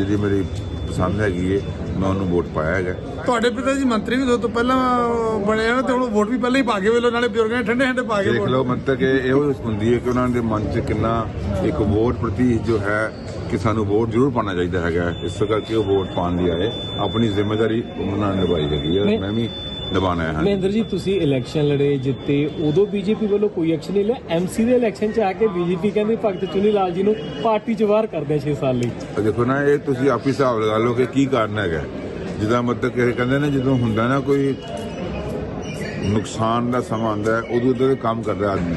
ਜਿਹੜੀ ਮੇਰੀ ਪਸੰਦ ਹੈਗੀ ਏ ਮੈਂ ਉਹਨੂੰ ਵੋਟ ਪਾਇਆ ਹੈਗਾ। ਤੁਹਾਡੇ ਪਿਤਾ ਜੀ ਮੰਤਰੀ ਵੀ ਤੋਂ ਪਹਿਲਾਂ ਬਣੇ ਆ ਨਾ ਤੇ ਹੁਣ ਵੋਟ ਵੀ ਪਹਿਲਾਂ ਹੀ ਪਾ ਕੇ ਵੇਲੋ ਨਾਲੇ ਬਜ਼ੁਰਗਾਂ ਨੇ ਠੰਡੇ ਠੰਡੇ ਪਾ ਕੇ ਦੇਖ ਲਓ ਮਤਲਬ ਕਿ ਇਹੋ ਹੁੰਦੀ ਹੈ ਕਿ ਉਹਨਾਂ ਦੇ ਮਨ 'ਚ ਕਿੰਨਾ ਇੱਕ ਵੋਟ ਪ੍ਰਤੀ ਜੋ ਹੈ ਕਿ ਸਾਨੂੰ ਵੋਟ ਜ਼ਰੂਰ ਪਾਉਣਾ ਚਾਹੀਦਾ ਹੈਗਾ। ਇਸ ਕਰਕੇ ਉਹ ਵੋਟ ਪਾਉਣ ਲਈ ਆਏ। ਆਪਣੀ ਜ਼ਿੰਮੇਵਾਰੀ ਉਹਨਾਂ ਨੇ ਨਿਭਾਈ ਹੈਗੀ ਹੈ ਮੈਂ ਵੀ ਨਿਭਾਉਣਾ ਹੈ ਮਹਿੰਦਰ ਜੀ ਤੁਸੀਂ ਇਲੈਕਸ਼ਨ ਲੜੇ ਜਿੱਤੇ ਉਦੋਂ ਬੀਜੇਪੀ ਵੱਲੋਂ ਕੋਈ ਐਕਸ਼ਨ ਨਹੀਂ ਲਿਆ। ਐਮਸੀ ਦੇ ਇਲੈਕਸ਼ਨ 'ਚ ਆ ਕੇ ਬੀਜੇਪੀ ਕਹਿੰਦੀ ਭਗਤ ਚੁਨੀ ਲਾਲ ਜੀ ਨੂੰ ਪਾਰਟੀ 'ਚ ਬਾਹਰ ਕਰਦੇ 6 ਸਾਲ ਲਈ। ਤਾਂ ਦੇਖੋ ਨਾ ਇਹ ਤੁਸੀਂ ਆਪ ਹੀ ਹਿਸਾਬ ਲਗਾ ਲਓ ਕਿ ਕੀ ਕਾਰਨ ਹੈਗਾ ਜਿੱਦਾਂ ਮਤਲਬ ਕਿ ਕਹਿੰਦੇ ਨੇ ਜਦੋਂ ਹੁੰਦਾ ਨਾ ਕੋਈ ਨੁਕਸਾਨ ਦਾ ਸਮਾਂ ਆਉਂਦਾ ਹੈ ਉਦੋਂ ਉਦੋਂ ਕੰਮ ਕਰਦਾ ਆਦਮੀ।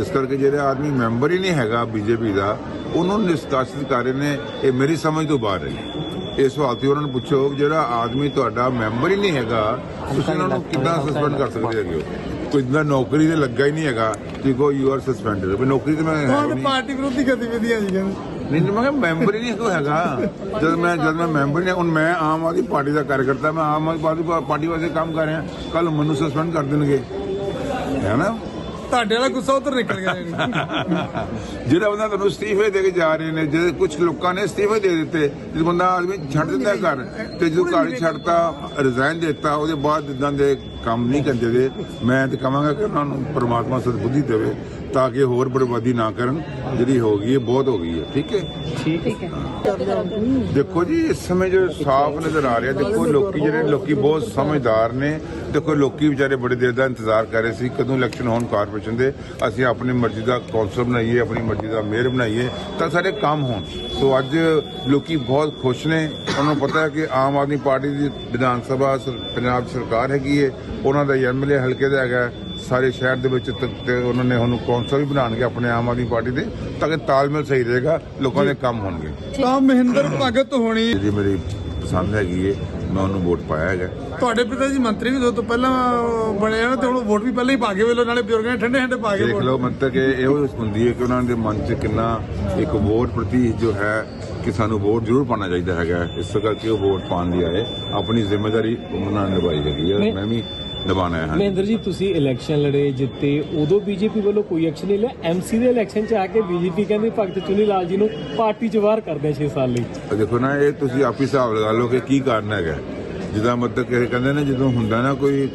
ਇਸ ਕਰਕੇ ਜਿਹੜਾ ਆਦਮੀ ਮੈਂਬਰ ਹੀ ਨਹੀਂ ਹੈਗਾ ਬੀਜੇਪੀ ਦਾ ਉਹਨੂੰ ਨਿਸ਼ਕਾਸਿਤ ਕਰ ਰਹੇ ਨੇ ਇਹ ਮੇਰੀ ਸਮਝ ਤੋਂ ਬਾਹਰ ਹੈ। ਇਸ ਸਵਾਲ ਤੇ ਉਹਨਾਂ ਨੂੰ ਪੁੱਛੋ ਕਿ ਜਿਹੜਾ ਆਦਮੀ ਤੁਹਾਡਾ ਮੈਂਬਰ ਹੀ ਨਹੀਂ ਹੈਗਾ ਤੁਸੀਂ ਉਹਨਾਂ ਨੂੰ ਕਿੱਦਾਂ ਸਸਪੈਂਡ ਕਰ ਸਕਦੇ ਹੈਗੇ ਹੋ? ਕੋਈ ਜਿੱਦਾਂ ਨੌਕਰੀ ਤੇ ਲੱਗਾ ਹੀ ਨਹੀਂ ਹੈਗਾ ਤੁਸੀਂ ਕਹੋ ਯੂ ਆਰ ਸਸਪੈਂਡਡ ਵੀ ਨੌਕਰੀ ਤੇ ਮੈਂ ਹੈ ਨਹੀਂ। ਪਾਰਟੀ ਵਿਰੋਧੀ ਗਤੀਵਿਧੀਆਂ ਜੀ ਕਹਿੰਦੇ ਨਹੀਂ ਨਹੀਂ, ਮੈਂ ਕਿਹਾ ਮੈਂਬਰ ਹੀ ਨਹੀਂ ਕੋਈ ਹੈਗਾ। ਜਦ ਮੈਂ ਜਦ ਮੈਂ ਮੈਂਬਰ ਨਹੀਂ ਹੁਣ ਮੈਂ ਆਮ ਆਦਮੀ ਪਾਰਟੀ ਦਾ ਕਾਰਜਕਰਤਾ ਮੈਂ ਆਮ ਆਦਮੀ ਪਾਰਟੀ ਪਾਰਟੀ ਵਾਸਤੇ ਕੰਮ ਕਰ ਰਿਹਾ। ਕੱਲ ਮੈਨੂੰ ਸਸਪੈਂਡ ਕਰ ਦੇਣਗੇ। ਹੈ ਨਾ? ਤੁਹਾਡੇ ਵਾਲਾ ਗੁੱਸਾ ਉਧਰ ਨਿਕਲ ਗਿਆ ਜੀ ਜਿਹੜਾ ਬੰਦਾ ਤੁਹਾਨੂੰ ਅਸਤੀਫੇ ਦੇ ਕੇ ਜਾ ਰਹੇ ਨੇ ਜਿਹੜੇ ਕੁਝ ਲੋਕਾਂ ਨੇ ਅਸਤੀਫੇ ਦੇ ਦਿੱਤੇ ਜਦੋਂ ਬੰਦਾ ਆਦਮੀ ਛੱਡ ਦਿੰਦਾ ਘਰ ਤੇ ਜਦੋਂ ਘਰ ਛੱਡਤਾ ਰਿਜ਼ਾਈਨ ਦਿੱਤਾ ਉਹਦੇ ਬਾਅਦ ਇਦਾਂ ਦੇ ਕੰਮ ਨਹੀਂ ਕਰਦੇ ਦੇ ਮੈਂ ਤੇ ਕਹਾਂਗਾ ਕਿ ਉਹਨਾਂ ਨੂੰ ਪ੍ਰਮਾਤਮਾ ਸਦਬੁੱਧੀ ਦੇਵੇ ਤਾਂ ਕਿ ਹੋਰ ਬਰਬਾਦੀ ਨਾ ਕਰਨ। ਜਿਹੜੀ ਹੋ ਗਈ ਹੈ ਬਹੁਤ ਹੋ ਗਈ ਹੈ। ਠੀਕ ਹੈ? ਠੀਕ ਹੈ। ਦੇਖੋ ਜੀ ਇਸ ਸਮੇਂ ਜੋ ਸਾਫ਼ ਨਜ਼ਰ ਆ ਰਿਹਾ ਦੇਖੋ ਲੋਕੀ ਜਿਹੜੇ ਲੋਕੀ ਬਹੁਤ ਸਮਝਦਾਰ ਨੇ ਦੇਖੋ ਲੋਕੀ ਵਿਚਾਰੇ ਬੜੇ ਦੇਰ ਦਾ ਇੰਤਜ਼ਾਰ ਕਰ ਰਹੇ ਸੀ ਕਦੋਂ ਇਲੈਕਸ਼ਨ ਹੋਣ ਕਾਰਪੋਰੇਸ਼ਨ ਦੇ ਅਸੀਂ ਆਪਣੀ ਮਰਜ਼ੀ ਦਾ ਕੌਂਸਲ ਬਣਾਈਏ ਆਪਣੀ ਮਰਜ਼ੀ ਦਾ ਮੇਅਰ ਬਣਾਈਏ ਤਾਂ ਸਾਡੇ ਕੰਮ ਹੋਣ। ਸੋ ਅੱਜ ਲੋਕੀ ਬਹੁਤ ਖੁਸ਼ ਨੇ। ਉਹਨਾਂ ਨੂੰ ਪਤਾ ਹੈ ਕਿ ਆਮ ਆਦਮੀ ਪਾਰਟੀ ਦੀ ਵਿਧਾਨ ਸਭਾ ਸਰ- ਪੰਜਾਬ ਸਰਕਾਰ ਹੈਗੀ ਹੈ ਉਹਨਾਂ ਦਾ ਐਮਐਲਏ ਹਲਕੇ ਦਾ ਹੈਗਾ। ਸਾਰੇ ਸ਼ਹਿਰ ਦੇ ਵਿੱਚ ਤੇ ਉਹਨਾਂ ਨੇ ਉਹਨੂੰ ਕੌਂਸਲ ਵੀ ਬਣਾਉਣਗੇ ਆਪਣੇ ਆਮ ਆਦਮੀ ਪਾਰਟੀ ਦੇ ਤਾਂ ਕਿ ਤਾਲਮੇਲ ਸਹੀ ਰਹੇਗਾ ਲੋਕਾਂ ਦੇ ਕੰਮ ਹੋਣਗੇ। ਤਾਂ ਮਹਿੰਦਰ ਭਗਤ ਹੋਣੀ ਜਿਹੜੀ ਮੇਰੀ ਪਸੰਦ ਹੈਗੀ ਏ ਮੈਂ ਉਹਨੂੰ ਵੋਟ ਪਾਇਆ ਹੈਗਾ। ਤੁਹਾਡੇ ਪਿਤਾ ਜੀ ਮੰਤਰੀ ਵੀ ਤੋਂ ਪਹਿਲਾਂ ਬਣੇ ਆ ਨਾ ਤੇ ਹੁਣ ਵੋਟ ਵੀ ਪਹਿਲਾਂ ਹੀ ਪਾ ਕੇ ਵੇਲੋ ਨਾਲੇ ਬਜ਼ੁਰਗਾਂ ਨੇ ਠੰਡੇ ਠੰਡੇ ਪਾ ਕੇ ਦੇਖ ਲਓ ਮਤਲਬ ਕਿ ਇਹੋ ਹੁੰਦੀ ਹੈ ਕਿ ਉਹਨਾਂ ਦੇ ਮਨ 'ਚ ਕਿੰਨਾ ਇੱਕ ਵੋਟ ਪ੍ਰਤੀ ਜੋ ਹੈ ਕਿ ਸਾਨੂੰ ਵੋਟ ਜ਼ਰੂਰ ਪਾਉਣਾ ਚਾਹੀਦਾ ਹੈਗਾ। ਇਸ ਕਰਕੇ ਉਹ ਵੋਟ ਪਾਉਣ ਲਈ ਆਏ। ਆਪਣੀ ਜ਼ਿੰਮੇਵਾਰੀ ਉਹਨਾਂ ਨੇ ਨਿਭਾਈ ਹੈਗੀ ਹੈ। ਮੈਂ ਵੀ ਨਿਭਾਉਣਾ ਹੈ ਮਹਿੰਦਰ ਜੀ ਤੁਸੀਂ ਇਲੈਕਸ਼ਨ ਲੜੇ ਜਿੱਤੇ ਉਦੋਂ ਬੀਜੇਪੀ ਵੱਲੋਂ ਕੋਈ ਐਕਸ਼ਨ ਨਹੀਂ ਲਿਆ। ਐਮਸੀ ਦੇ ਇਲੈਕਸ਼ਨ 'ਚ ਆ ਕੇ ਬੀਜੇਪੀ ਕਹਿੰਦੀ ਭਗਤ ਚੁਨੀ ਲਾਲ ਜੀ ਨੂੰ ਪਾਰਟੀ 'ਚ ਬਾਹਰ ਕਰਦੇ 6 ਸਾਲ ਲਈ। ਤਾਂ ਦੇਖੋ ਨਾ ਇਹ ਤੁਸੀਂ ਆਪ ਹੀ ਹਿਸਾਬ ਲਗਾ ਲਓ ਕਿ ਕੀ ਕਾਰਨ ਹੈਗਾ। ਜਿੱਦਾਂ ਮਤਲਬ ਕਿ ਕਹਿੰਦੇ ਨੇ ਜਦੋਂ ਹੁੰਦਾ ਨਾ ਕੋਈ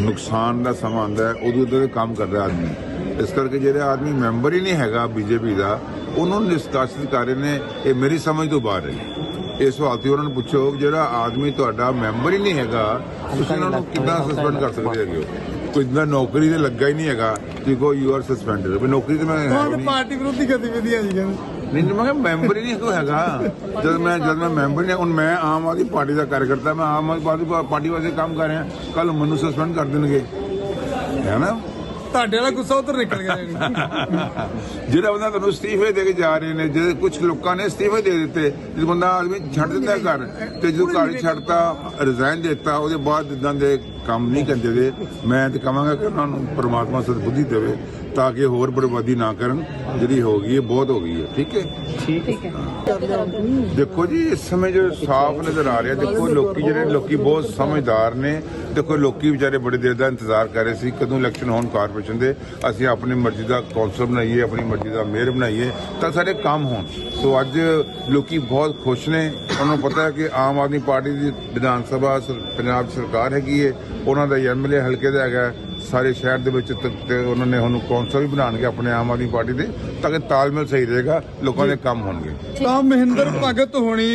ਨੁਕਸਾਨ ਦਾ ਸਮਾਂ ਆਉਂਦਾ ਹੈ ਉਦੋਂ ਉਦੋਂ ਕੰਮ ਕਰਦਾ ਆਦਮੀ। ਇਸ ਕਰਕੇ ਜਿਹੜਾ ਆਦਮੀ ਮੈਂਬਰ ਹੀ ਨਹੀਂ ਹੈਗਾ ਬੀਜੇਪੀ ਦਾ ਉਹਨੂੰ ਨਿਸ਼ਕਾਸਿਤ ਕਰ ਰਹੇ ਨੇ ਇਹ ਮੇਰੀ ਸਮਝ ਤੋਂ ਬਾਹਰ ਹੈ। ਇਸ ਸਵਾਲ ਤੇ ਉਹਨਾਂ ਨੂੰ ਪੁੱਛੋ ਕਿ ਜਿਹੜਾ ਆਦਮੀ ਤੁਹਾਡਾ ਮੈਂਬਰ ਹੀ ਨਹੀਂ ਹੈਗਾ ਤੁਸੀਂ ਉਹਨਾਂ ਨੂੰ ਕਿੱਦਾਂ ਸਸਪੈਂਡ ਕਰ ਸਕਦੇ ਹੈਗੇ ਹੋ? ਕੋਈ ਜਿੱਦਾਂ ਨੌਕਰੀ ਤੇ ਲੱਗਾ ਹੀ ਨਹੀਂ ਹੈਗਾ ਤੁਸੀਂ ਕਹੋ ਯੂ ਆਰ ਸਸਪੈਂਡਡ ਵੀ ਨੌਕਰੀ ਤੇ ਮੈਂ ਹੈ ਨਹੀਂ। ਪਾਰਟੀ ਵਿਰੋਧੀ ਗਤੀਵਿਧੀਆਂ ਜੀ ਕਹਿੰਦੇ। ਨਹੀਂ ਮੈਂ ਕਿਹਾ ਮੈਂਬਰ ਹੀ ਨਹੀਂ ਕੋਈ ਹੈਗਾ। ਜਦ ਮੈਂ ਜਦ ਮੈਂ ਮੈਂਬਰ ਨਹੀਂ ਹੁਣ ਮੈਂ ਆਮ ਆਦਮੀ ਪਾਰਟੀ ਦਾ ਕਾਰਜਕਰਤਾ ਮੈਂ ਆਮ ਆਦਮੀ ਪਾਰਟੀ ਪਾਰਟੀ ਵਾਸਤੇ ਕੰਮ ਕਰ ਰਿਹਾ। ਕੱਲ ਮੈਨੂੰ ਸਸਪੈਂਡ ਕਰ ਦੇਣਗੇ। ਹੈ ਨਾ? ਤੁਹਾਡੇ ਵਾਲਾ ਗੁੱਸਾ ਉਧਰ ਨਿਕਲ ਗਿਆ ਜਿਹੜਾ ਬੰਦਾ ਤੁਹਾਨੂੰ ਅਸਤੀਫੇ ਦੇ ਕੇ ਜਾ ਰਹੇ ਨੇ ਜਿਹੜੇ ਕੁਝ ਲੋਕਾਂ ਨੇ ਅਸਤੀਫੇ ਦੇ ਦਿੱਤੇ ਜਦੋਂ ਬੰਦਾ ਆਦਮੀ ਛੱਡ ਦਿੰਦਾ ਘਰ ਤੇ ਜਦੋਂ ਘਰ ਛੱਡਤਾ ਰਿਜ਼ਾਈਨ ਦਿੱਤਾ ਉਹਦੇ ਬਾਅਦ ਇਦਾਂ ਦੇ ਕੰਮ ਨਹੀਂ ਕਰਦੇ ਦੇ ਮੈਂ ਤੇ ਕਹਾਂਗਾ ਕਿ ਉਹਨਾਂ ਨੂੰ ਪ੍ਰਮਾਤਮਾ ਸਦਬੁੱਧੀ ਦੇਵੇ ਤਾਂ ਕਿ ਹੋਰ ਬਰਬਾਦੀ ਨਾ ਕਰਨ ਜਿਹੜੀ ਹੋ ਗਈ ਹੈ ਬਹੁਤ ਹੋ ਗਈ ਹੈ। ਠੀਕ ਹੈ? ਠੀਕ ਹੈ। ਦੇਖੋ ਜੀ ਇਸ ਸਮੇਂ ਜੋ ਸਾਫ਼ ਨਜ਼ਰ ਆ ਰਿਹਾ ਦੇਖੋ ਲੋਕੀ ਜਿਹੜੇ ਲੋਕੀ ਬਹੁਤ ਸਮਝਦਾਰ ਨੇ। ਦੇਖੋ ਲੋਕੀ ਵਿਚਾਰੇ ਬੜੇ ਦੇਰ ਦਾ ਇੰਤਜ਼ਾਰ ਕਰ ਰਹੇ ਸੀ ਕਦੋਂ ਇਲੈਕਸ਼ਨ ਹੋਣ ਕਾਰਪੋਰੇਸ਼ਨ ਦੇ। ਅਸੀਂ ਆਪਣੀ ਮਰਜ਼ੀ ਦਾ ਕੌਂਸਲ ਬਣਾਈਏ ਆਪਣੀ ਮਰਜ਼ੀ ਦਾ ਮੇਅਰ ਬਣਾਈਏ ਤਾਂ ਸਾਡੇ ਕੰਮ ਹੋਣ। ਸੋ ਅੱਜ ਲੋਕੀ ਬਹੁਤ ਖੁਸ਼ ਨੇ। ਉਹਨਾਂ ਨੂੰ ਪਤਾ ਹੈ ਕਿ ਆਮ ਆਦਮੀ ਪਾਰਟੀ ਦੀ ਵਿਧਾਨ ਸਭਾ ਪੰਜਾਬ ਸਰਕਾਰ ਹੈਗੀ ਹੈ। ਉਹਨਾਂ ਦਾ ਐਮਐਲਏ ਹਲਕੇ ਦਾ ਹੈਗਾ। ਸਾਰੇ ਸ਼ਹਿਰ ਦੇ ਵਿੱਚ ਤੇ ਉਹਨਾਂ ਨੇ ਉਹਨੂੰ ਕੌਂਸਲ ਵੀ ਬਣਾਉਣਗੇ ਆਪਣੇ ਆਮ ਆਦਮੀ ਪਾਰਟੀ ਦੇ ਤਾਂ ਕਿ ਤਾਲਮੇਲ ਸਹੀ ਰਹੇਗਾ ਲੋਕਾਂ ਦੇ ਕੰਮ ਹੋਣਗੇ ਤਾਂ ਮਹਿੰਦਰ ਭਗਤ ਹੋਣੀ